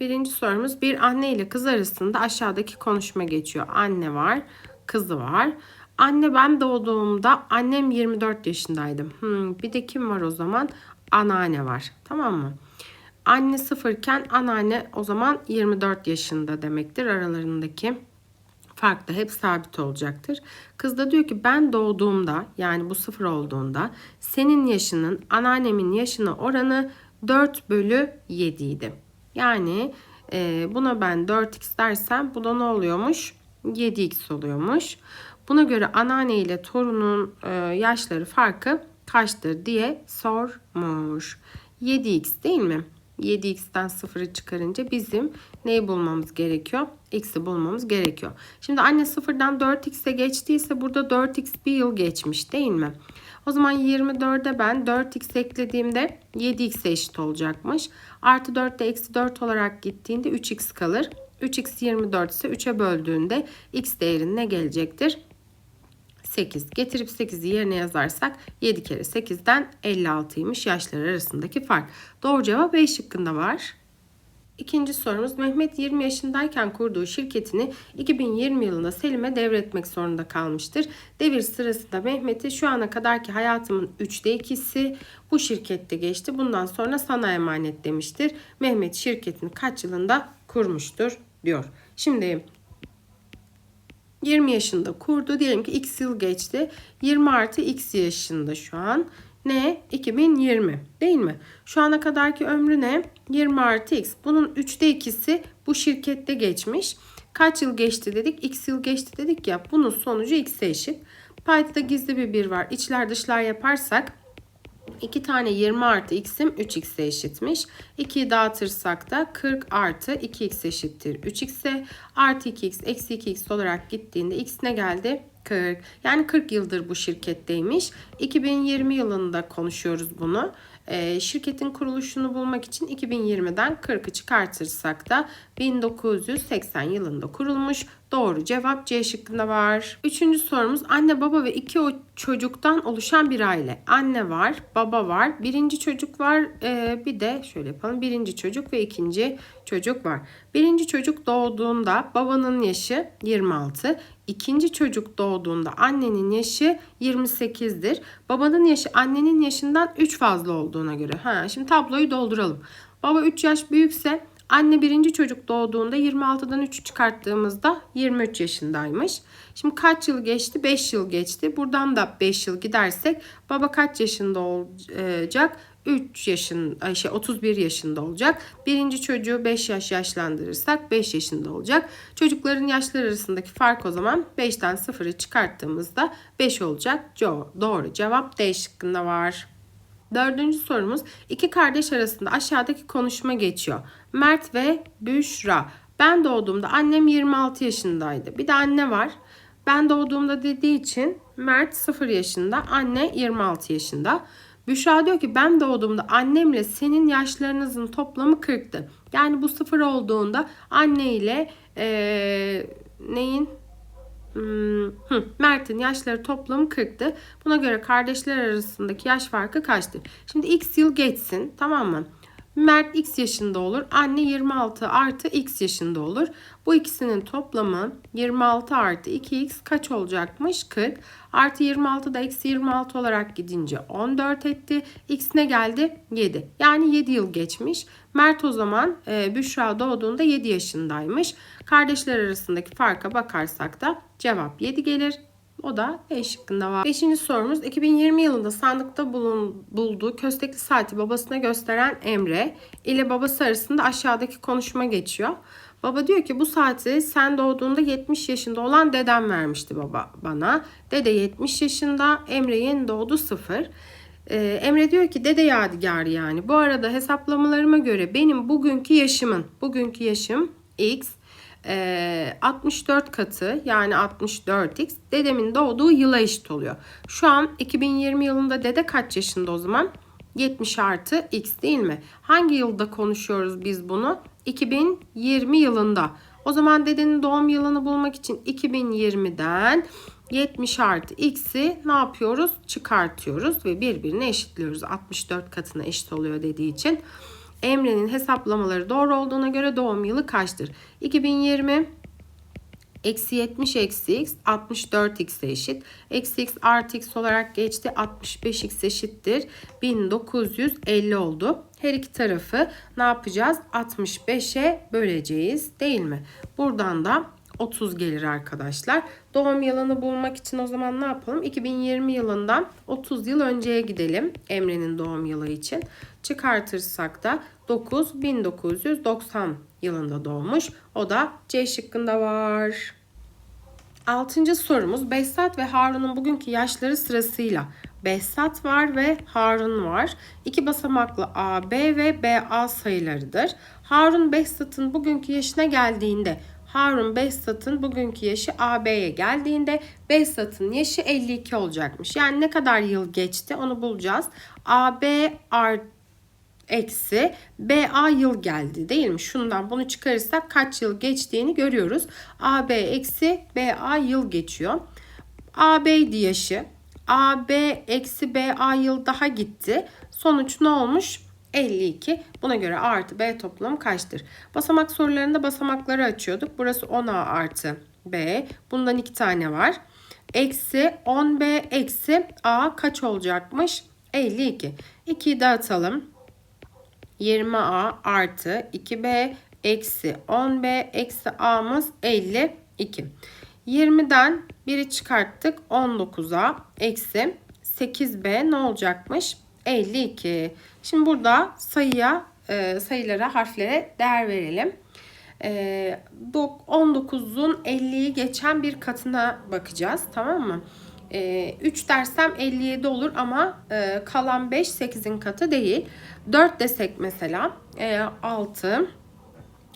Birinci sorumuz bir anne ile kız arasında aşağıdaki konuşma geçiyor. Anne var, kızı var. Anne ben doğduğumda annem 24 yaşındaydı. Hmm, bir de kim var o zaman? Anneanne var. Tamam mı? Anne sıfırken anneanne o zaman 24 yaşında demektir. Aralarındaki fark da hep sabit olacaktır. Kız da diyor ki ben doğduğumda yani bu sıfır olduğunda senin yaşının anneannemin yaşına oranı 4 bölü 7 idi. Yani e, buna ben 4x dersem bu da ne oluyormuş? 7x oluyormuş. Buna göre anneanne ile torunun e, yaşları farkı kaçtır diye sormuş. 7x değil mi? 7x'ten 0'ı çıkarınca bizim neyi bulmamız gerekiyor? X'i bulmamız gerekiyor. Şimdi anne 0'dan 4x'e geçtiyse burada 4x bir yıl geçmiş değil mi? O zaman 24'e ben 4x eklediğimde 7x'e eşit olacakmış. Artı 4 de eksi 4 olarak gittiğinde 3x kalır. 3x 24 ise 3'e böldüğünde x değerine ne gelecektir? 8. Getirip 8'i yerine yazarsak 7 kere 8'den 56'ymış yaşlar arasındaki fark. Doğru cevap B şıkkında var. İkinci sorumuz Mehmet 20 yaşındayken kurduğu şirketini 2020 yılında Selim'e devretmek zorunda kalmıştır. Devir sırasında Mehmet'i şu ana kadarki hayatımın 3'te 2'si bu şirkette geçti. Bundan sonra sana emanet demiştir. Mehmet şirketini kaç yılında kurmuştur diyor. Şimdi 20 yaşında kurdu. Diyelim ki x yıl geçti. 20 artı x yaşında şu an. Ne? 2020 değil mi? Şu ana kadarki ömrü ne? 20 artı x. Bunun 3'te 2'si bu şirkette geçmiş. Kaç yıl geçti dedik? X yıl geçti dedik ya. Bunun sonucu x'e eşit. Payda gizli bir 1 var. İçler dışlar yaparsak 2 tane 20 artı x'im 3x'e eşitmiş. 2'yi dağıtırsak da 40 artı 2x eşittir 3x'e. Artı 2x eksi 2x olarak gittiğinde x ne geldi? 40. Yani 40 yıldır bu şirketteymiş. 2020 yılında konuşuyoruz bunu. Ee, şirketin kuruluşunu bulmak için 2020'den 40'ı çıkartırsak da 1980 yılında kurulmuş. Doğru cevap C şıkkında var. Üçüncü sorumuz anne baba ve iki o çocuktan oluşan bir aile. Anne var, baba var, birinci çocuk var, ee, bir de şöyle yapalım. Birinci çocuk ve ikinci çocuk var. Birinci çocuk doğduğunda babanın yaşı 26. İkinci çocuk doğduğunda annenin yaşı 28'dir. Babanın yaşı annenin yaşından 3 fazla olduğuna göre. Ha, şimdi tabloyu dolduralım. Baba 3 yaş büyükse anne birinci çocuk doğduğunda 26'dan 3'ü çıkarttığımızda 23 yaşındaymış. Şimdi kaç yıl geçti? 5 yıl geçti. Buradan da 5 yıl gidersek baba kaç yaşında olacak? 3 yaşın, şey 31 yaşında olacak. Birinci çocuğu 5 yaş yaşlandırırsak 5 yaşında olacak. Çocukların yaşları arasındaki fark o zaman 5'ten 0'ı çıkarttığımızda 5 olacak. Doğru cevap D şıkkında var. Dördüncü sorumuz iki kardeş arasında aşağıdaki konuşma geçiyor. Mert ve Büşra. Ben doğduğumda annem 26 yaşındaydı. Bir de anne var. Ben doğduğumda dediği için Mert 0 yaşında, anne 26 yaşında. Büşra diyor ki ben doğduğumda annemle senin yaşlarınızın toplamı 40'tı. Yani bu sıfır olduğunda anne ile ee, neyin Hmm, Mert'in yaşları toplamı 40'tı. Buna göre kardeşler arasındaki yaş farkı kaçtır? Şimdi x yıl geçsin tamam mı? Mert x yaşında olur. Anne 26 artı x yaşında olur. Bu ikisinin toplamı 26 artı 2x kaç olacakmış? 40. Artı 26 da eksi 26 olarak gidince 14 etti. X ne geldi? 7. Yani 7 yıl geçmiş. Mert o zaman e, Büşra doğduğunda 7 yaşındaymış. Kardeşler arasındaki farka bakarsak da cevap 7 gelir. O da E şıkkında var. Beşinci sorumuz 2020 yılında sandıkta bulun, bulduğu köstekli saati babasına gösteren Emre ile babası arasında aşağıdaki konuşma geçiyor. Baba diyor ki bu saati sen doğduğunda 70 yaşında olan dedem vermişti baba bana. Dede 70 yaşında, Emre yeni doğdu 0. Ee, Emre diyor ki dede yadigarı yani. Bu arada hesaplamalarıma göre benim bugünkü yaşımın, bugünkü yaşım x, 64 katı yani 64x dedemin doğduğu yıla eşit oluyor. Şu an 2020 yılında dede kaç yaşında o zaman? 70 artı x değil mi? Hangi yılda konuşuyoruz biz bunu? 2020 yılında. O zaman dedenin doğum yılını bulmak için 2020'den 70 artı x'i ne yapıyoruz? Çıkartıyoruz ve birbirine eşitliyoruz. 64 katına eşit oluyor dediği için. Emre'nin hesaplamaları doğru olduğuna göre doğum yılı kaçtır? 2020 Eksi 70 eksi x 64x'e eşit. Eksi x artı x olarak geçti. 65x eşittir. 1950 oldu. Her iki tarafı ne yapacağız? 65'e böleceğiz değil mi? Buradan da 30 gelir arkadaşlar. Doğum yılını bulmak için o zaman ne yapalım? 2020 yılından 30 yıl önceye gidelim. Emre'nin doğum yılı için. Çıkartırsak da 9 1990 yılında doğmuş. O da C şıkkında var. Altıncı sorumuz Behzat ve Harun'un bugünkü yaşları sırasıyla Behzat var ve Harun var. İki basamaklı A, B ve BA sayılarıdır. Harun Behzat'ın bugünkü yaşına geldiğinde Harun Behzat'ın bugünkü yaşı AB'ye geldiğinde Behzat'ın yaşı 52 olacakmış. Yani ne kadar yıl geçti onu bulacağız. AB artı eksi BA yıl geldi değil mi? Şundan bunu çıkarırsak kaç yıl geçtiğini görüyoruz. AB eksi BA yıl geçiyor. AB'ydi yaşı. AB eksi BA yıl daha gitti. Sonuç ne olmuş? 52. Buna göre A artı B toplamı kaçtır? Basamak sorularında basamakları açıyorduk. Burası 10A artı B. Bundan iki tane var. Eksi 10B eksi A kaç olacakmış? 52. 2'yi dağıtalım. 20A artı 2B eksi 10B eksi A'mız 52. 20'den 1'i çıkarttık 19'a eksi 8B ne olacakmış? 52. Şimdi burada sayıya e, sayılara harflere değer verelim. 19'un 50'yi geçen bir katına bakacağız tamam mı? 3 dersem 57 olur ama e, kalan 5 8'in katı değil. 4 desek mesela 6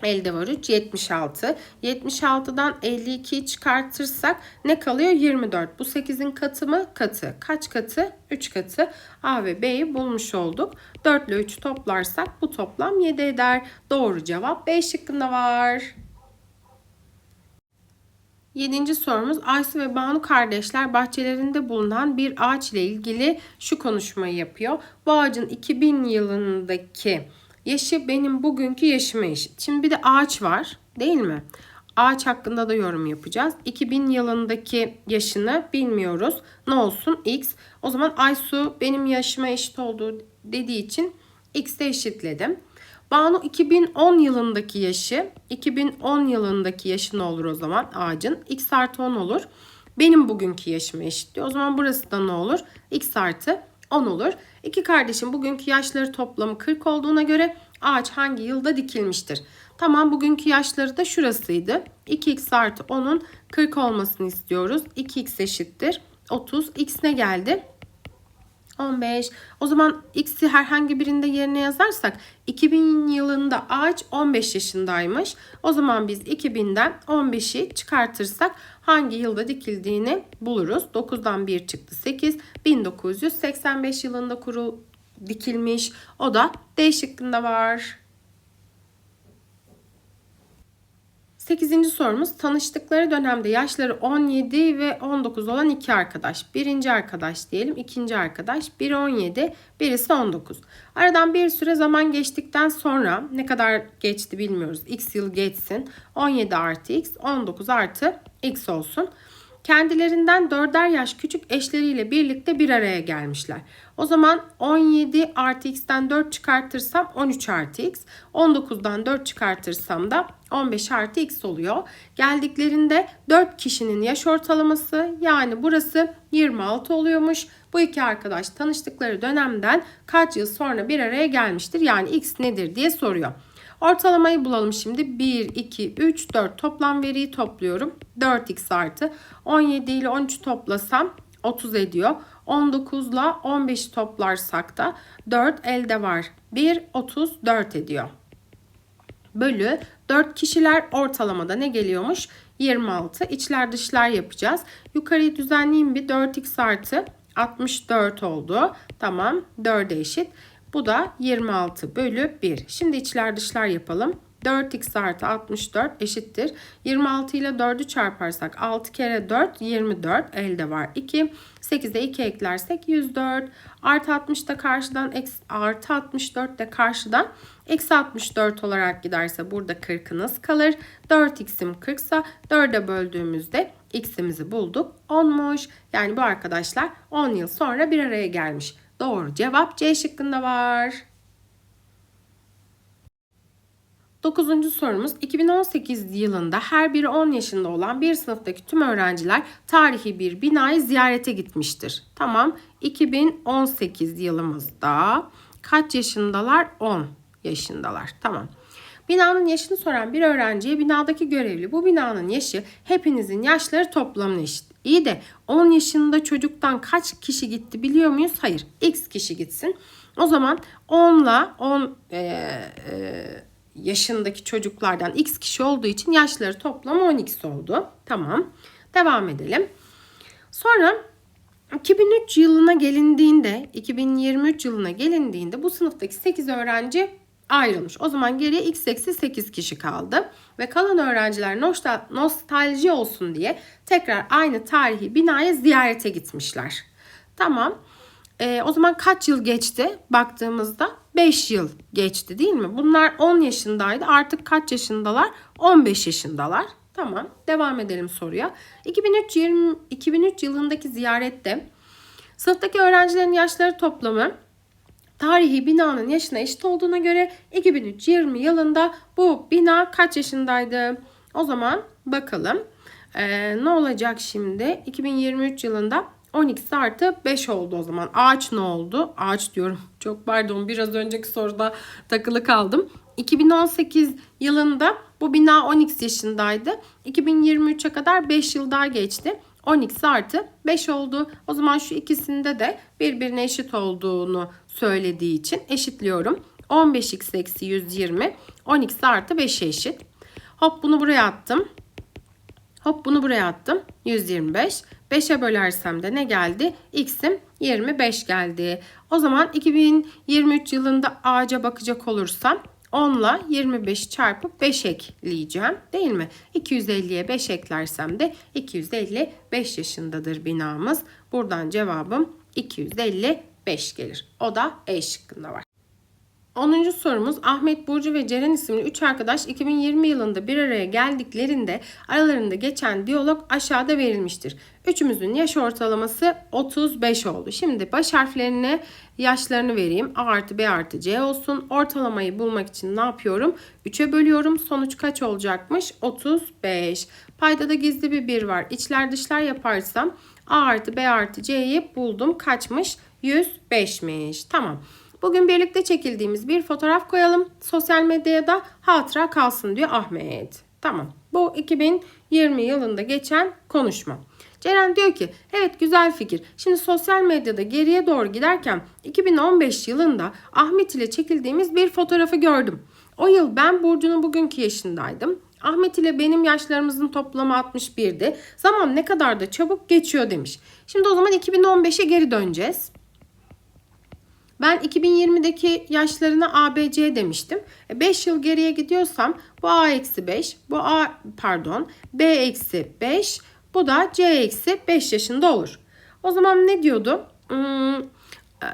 elde var 3 76. 76'dan 52'yi çıkartırsak ne kalıyor? 24. Bu 8'in katı mı? Katı. Kaç katı? 3 katı. A ve B'yi bulmuş olduk. 4 ile 3 toplarsak bu toplam 7 eder. Doğru cevap B şıkkında var. Yedinci sorumuz Aysu ve Banu kardeşler bahçelerinde bulunan bir ağaç ile ilgili şu konuşmayı yapıyor. Bu ağacın 2000 yılındaki yaşı benim bugünkü yaşıma eşit. Şimdi bir de ağaç var değil mi? Ağaç hakkında da yorum yapacağız. 2000 yılındaki yaşını bilmiyoruz. Ne olsun? X. O zaman Aysu benim yaşıma eşit olduğu dediği için X'e eşitledim. Banu 2010 yılındaki yaşı, 2010 yılındaki yaşı ne olur o zaman ağacın? X artı 10 olur. Benim bugünkü yaşıma eşitliyor. O zaman burası da ne olur? X artı 10 olur. İki kardeşin bugünkü yaşları toplamı 40 olduğuna göre ağaç hangi yılda dikilmiştir? Tamam bugünkü yaşları da şurasıydı. 2x artı 10'un 40 olmasını istiyoruz. 2x eşittir. 30. X ne geldi? 15. O zaman x'i herhangi birinde yerine yazarsak 2000 yılında ağaç 15 yaşındaymış. O zaman biz 2000'den 15'i çıkartırsak hangi yılda dikildiğini buluruz. 9'dan 1 çıktı 8. 1985 yılında kuru dikilmiş. O da D şıkkında var. 8. sorumuz tanıştıkları dönemde yaşları 17 ve 19 olan iki arkadaş. Birinci arkadaş diyelim, ikinci arkadaş. Biri 17, birisi 19. Aradan bir süre zaman geçtikten sonra ne kadar geçti bilmiyoruz. X yıl geçsin. 17 artı X, 19 artı X olsun. Kendilerinden dörder yaş küçük eşleriyle birlikte bir araya gelmişler. O zaman 17 artı x'ten 4 çıkartırsam 13 artı x. 19'dan 4 çıkartırsam da 15 artı x oluyor. Geldiklerinde 4 kişinin yaş ortalaması yani burası 26 oluyormuş. Bu iki arkadaş tanıştıkları dönemden kaç yıl sonra bir araya gelmiştir? Yani x nedir diye soruyor. Ortalamayı bulalım şimdi. 1, 2, 3, 4 toplam veriyi topluyorum. 4x artı 17 ile 13 toplasam 30 ediyor. 19 ile 15'i toplarsak da 4 elde var. 1, 34 ediyor. Bölü 4 kişiler ortalamada ne geliyormuş? 26. İçler dışlar yapacağız. Yukarıyı düzenleyeyim bir 4x artı 64 oldu. Tamam 4'e eşit. Bu da 26 bölü 1. Şimdi içler dışlar yapalım. 4x artı 64 eşittir. 26 ile 4'ü çarparsak 6 kere 4 24 elde var 2. 8'e 2 eklersek 104. Artı 60 da karşıdan artı 64 de karşıdan eksi 64 olarak giderse burada 40'ınız kalır. 4x'im 40 ise 4'e böldüğümüzde x'imizi bulduk. 10'muş. Yani bu arkadaşlar 10 yıl sonra bir araya gelmiş. Doğru cevap C şıkkında var. Dokuzuncu sorumuz 2018 yılında her biri 10 yaşında olan bir sınıftaki tüm öğrenciler tarihi bir binayı ziyarete gitmiştir. Tamam 2018 yılımızda kaç yaşındalar? 10 yaşındalar. Tamam. Binanın yaşını soran bir öğrenciye binadaki görevli bu binanın yaşı hepinizin yaşları toplamına eşit. İyi de 10 yaşında çocuktan kaç kişi gitti biliyor muyuz? Hayır. X kişi gitsin. O zaman 10 ile 10 e, e, yaşındaki çocuklardan x kişi olduğu için yaşları toplamı 10x oldu. Tamam. Devam edelim. Sonra 2003 yılına gelindiğinde, 2023 yılına gelindiğinde bu sınıftaki 8 öğrenci ayrılmış. O zaman geriye x eksi 8 kişi kaldı. Ve kalan öğrenciler nostalji olsun diye tekrar aynı tarihi binaya ziyarete gitmişler. Tamam. Ee, o zaman kaç yıl geçti baktığımızda 5 yıl geçti değil mi? Bunlar 10 yaşındaydı. Artık kaç yaşındalar? 15 yaşındalar. Tamam. Devam edelim soruya. 2003, 20, 2003 yılındaki ziyarette sınıftaki öğrencilerin yaşları toplamı tarihi binanın yaşına eşit olduğuna göre 2003-20 yılında bu bina kaç yaşındaydı? O zaman bakalım. Ee, ne olacak şimdi? 2023 yılında 12 artı 5 oldu o zaman. Ağaç ne oldu? Ağaç diyorum. Çok pardon biraz önceki soruda takılı kaldım. 2018 yılında bu bina 12 yaşındaydı. 2023'e kadar 5 yıl daha geçti. 12 artı 5 oldu. O zaman şu ikisinde de birbirine eşit olduğunu söylediği için eşitliyorum. 15x eksi 120 12 artı 5'e eşit. Hop bunu buraya attım. Hop bunu buraya attım. 125. 5'e bölersem de ne geldi? X'im 25 geldi. O zaman 2023 yılında ağaca bakacak olursam 10 ile 25 çarpıp 5 ekleyeceğim. Değil mi? 250'ye 5 eklersem de 255 yaşındadır binamız. Buradan cevabım 255 gelir. O da E şıkkında var. 10. sorumuz Ahmet, Burcu ve Ceren isimli 3 arkadaş 2020 yılında bir araya geldiklerinde aralarında geçen diyalog aşağıda verilmiştir. Üçümüzün yaş ortalaması 35 oldu. Şimdi baş harflerine yaşlarını vereyim. A artı B artı C olsun. Ortalamayı bulmak için ne yapıyorum? 3'e bölüyorum. Sonuç kaç olacakmış? 35. Paydada gizli bir 1 var. İçler dışlar yaparsam A artı B artı C'yi buldum. Kaçmış? 105'miş. Tamam. Bugün birlikte çekildiğimiz bir fotoğraf koyalım. Sosyal medyaya da hatıra kalsın diyor Ahmet. Tamam. Bu 2020 yılında geçen konuşma. Ceren diyor ki evet güzel fikir. Şimdi sosyal medyada geriye doğru giderken 2015 yılında Ahmet ile çekildiğimiz bir fotoğrafı gördüm. O yıl ben Burcu'nun bugünkü yaşındaydım. Ahmet ile benim yaşlarımızın toplamı 61'di. Zaman ne kadar da çabuk geçiyor demiş. Şimdi o zaman 2015'e geri döneceğiz. Ben 2020'deki yaşlarına ABC demiştim. 5 e, yıl geriye gidiyorsam bu A eksi 5, bu A pardon B eksi 5, bu da C eksi 5 yaşında olur. O zaman ne diyordu? Hmm, e,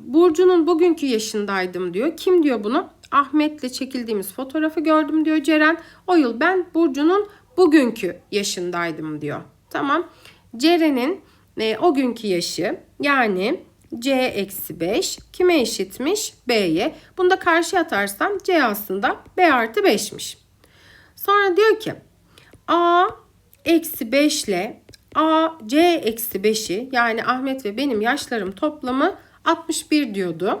Burcu'nun bugünkü yaşındaydım diyor. Kim diyor bunu? Ahmet'le çekildiğimiz fotoğrafı gördüm diyor Ceren. O yıl ben Burcu'nun bugünkü yaşındaydım diyor. Tamam. Ceren'in e, o günkü yaşı yani C eksi 5 kime eşitmiş? B'ye. Bunu da karşıya atarsam C aslında B artı 5'miş. Sonra diyor ki A eksi 5 ile A C eksi 5'i yani Ahmet ve benim yaşlarım toplamı 61 diyordu.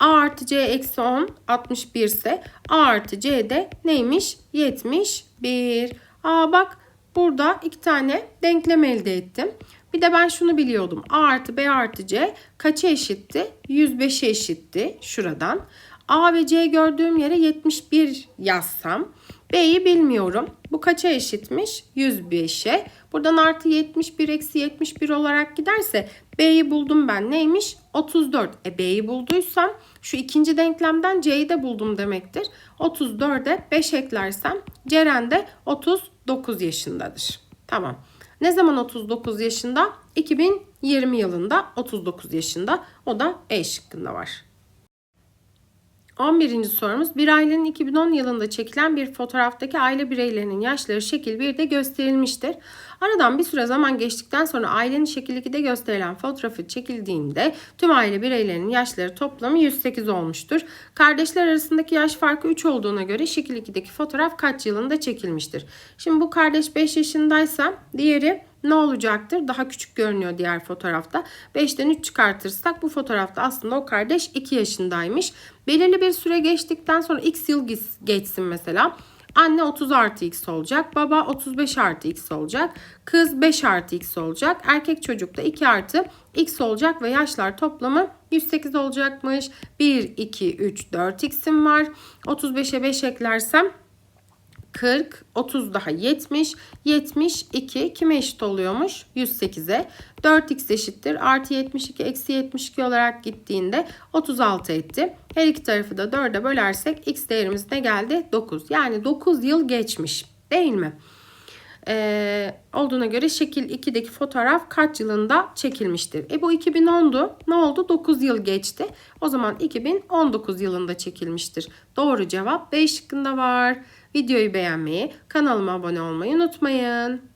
A artı C eksi 10 61 ise A artı C de neymiş? 71. Aa bak burada iki tane denklem elde ettim. Bir de ben şunu biliyordum. A artı B artı C kaça eşitti? 105'e eşitti şuradan. A ve C gördüğüm yere 71 yazsam B'yi bilmiyorum. Bu kaça eşitmiş? 105'e. Buradan artı 71 eksi 71 olarak giderse B'yi buldum ben. Neymiş? 34. E B'yi bulduysam Şu ikinci denklemden C'yi de buldum demektir. 34'e 5 eklersem Ceren de 39 yaşındadır. Tamam. Ne zaman 39 yaşında? 2020 yılında 39 yaşında. O da E şıkkında var. 11. sorumuz bir ailenin 2010 yılında çekilen bir fotoğraftaki aile bireylerinin yaşları şekil 1'de gösterilmiştir. Aradan bir süre zaman geçtikten sonra ailenin şekil 2'de gösterilen fotoğrafı çekildiğinde tüm aile bireylerinin yaşları toplamı 108 olmuştur. Kardeşler arasındaki yaş farkı 3 olduğuna göre şekil 2'deki fotoğraf kaç yılında çekilmiştir? Şimdi bu kardeş 5 yaşındaysa diğeri ne olacaktır? Daha küçük görünüyor diğer fotoğrafta. 5'ten 3 çıkartırsak bu fotoğrafta aslında o kardeş 2 yaşındaymış. Belirli bir süre geçtikten sonra x yıl geçsin mesela. Anne 30 artı x olacak. Baba 35 artı x olacak. Kız 5 artı x olacak. Erkek çocuk da 2 artı x olacak ve yaşlar toplamı 108 olacakmış. 1, 2, 3, 4 x'im var. 35'e 5 eklersem 40, 30 daha 70, 72 kime eşit oluyormuş? 108'e. 4x eşittir. Artı 72 eksi 72 olarak gittiğinde 36 etti. Her iki tarafı da 4'e bölersek x değerimiz ne geldi? 9. Yani 9 yıl geçmiş değil mi? Ee, olduğuna göre şekil 2'deki fotoğraf kaç yılında çekilmiştir? E bu 2010'du. Ne oldu? 9 yıl geçti. O zaman 2019 yılında çekilmiştir. Doğru cevap B şıkkında var. Videoyu beğenmeyi, kanalıma abone olmayı unutmayın.